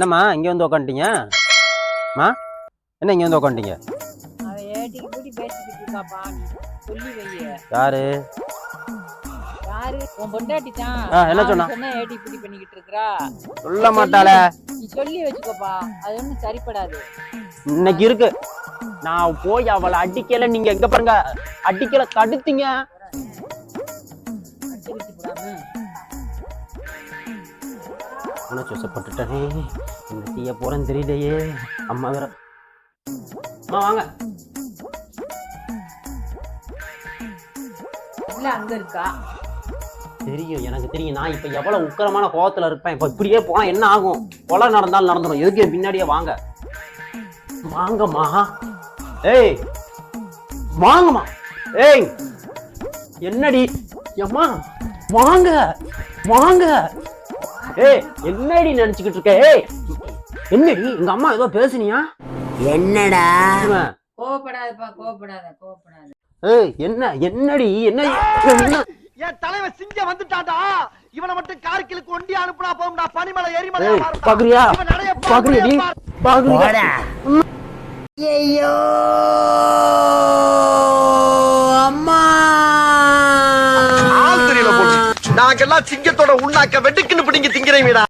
என்னம்மா இங்க வந்து உக்காந்துட்டீங்க? மா என்ன இங்க வந்து உக்காந்துட்டீங்க? யாரு? என்ன சொன்னா? சொல்ல மாட்டாளே. நீ சொல்லி வச்சுக்கோப்பா. அது ஒண்ணும் சரிப்படாது. இன்னைக்கு இருக்கு. நான் போய் அவளை அடிக்கல. நீங்க எங்க பாருங்க. அடிக்கல தடுத்தீங்க. உனக்கு வசப்பட்டுட்டனே என்ன செய்ய போறேன்னு தெரியலையே அம்மா வேற. அம்மா வாங்க. இல்ல அங்க இருக்கா? தெரியும் எனக்கு தெரியும். நான் இப்ப எவ்வளவு உக்கரமான கோவத்துல இருப்பேன். இப்ப இப்படியே போனா என்ன ஆகும்? கொலை நடந்தாலும் நடந்துடும் எதுக்கு பின்னாடியே வாங்க? வாங்கம்மா ஏய் வாங்கம்மா. ஏய் என்னடி? அம்மா வாங்க வாங்க. ஏய் என்னடி நினைச்சுக்கிட்டு இருக்க? ஏய் என்னடி எங்க அம்மா ஏதோ பேசுனியா? என்னடா? கோவப்படாதப்பா கோவப்படாத கோவப்படாத. ஏய் என்ன என்னடி என்ன என்ன? என் தலைவன் சிங்க வந்துட்டான்டா. இவனை மட்டும் கார்கிலுக்கு ஒண்டி அனுப்புனா போகும்டா. பனிமலை எரிமலை பாக்குறியா? பாக்குறியா? பாக்குறியா? ஐயோ நாங்கெல்லாம் சிங்கத்தோட உண்ணாக்க வெட்டுக்குன்னு பிடிங்க திங்கிறீங்கடா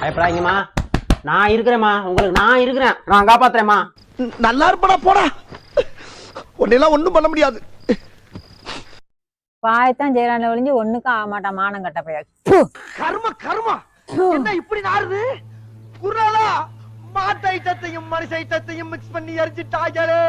பயப்படாதீங்கம்மா. நான் இருக்கிறேம்மா. உங்களுக்கு நான் இருக்கிறேன். நான் காப்பாத்துறேம்மா. நல்லா இருப்படா போடா. உன்னெல்லாம் ஒண்ணும் பண்ண முடியாது. பாயத்தான் செய்யறான ஒளிஞ்சு ஒண்ணுக்கும் ஆக மாட்டான். மானம் கட்ட பையா. கர்ம கர்மா. என்ன இப்படி நாறுது? குரலா? மாட்டு ஐட்டத்தையும் மனுஷ ஐட்டத்தையும் மிக்ஸ் பண்ணி எரிஞ்சிட்டாங்களே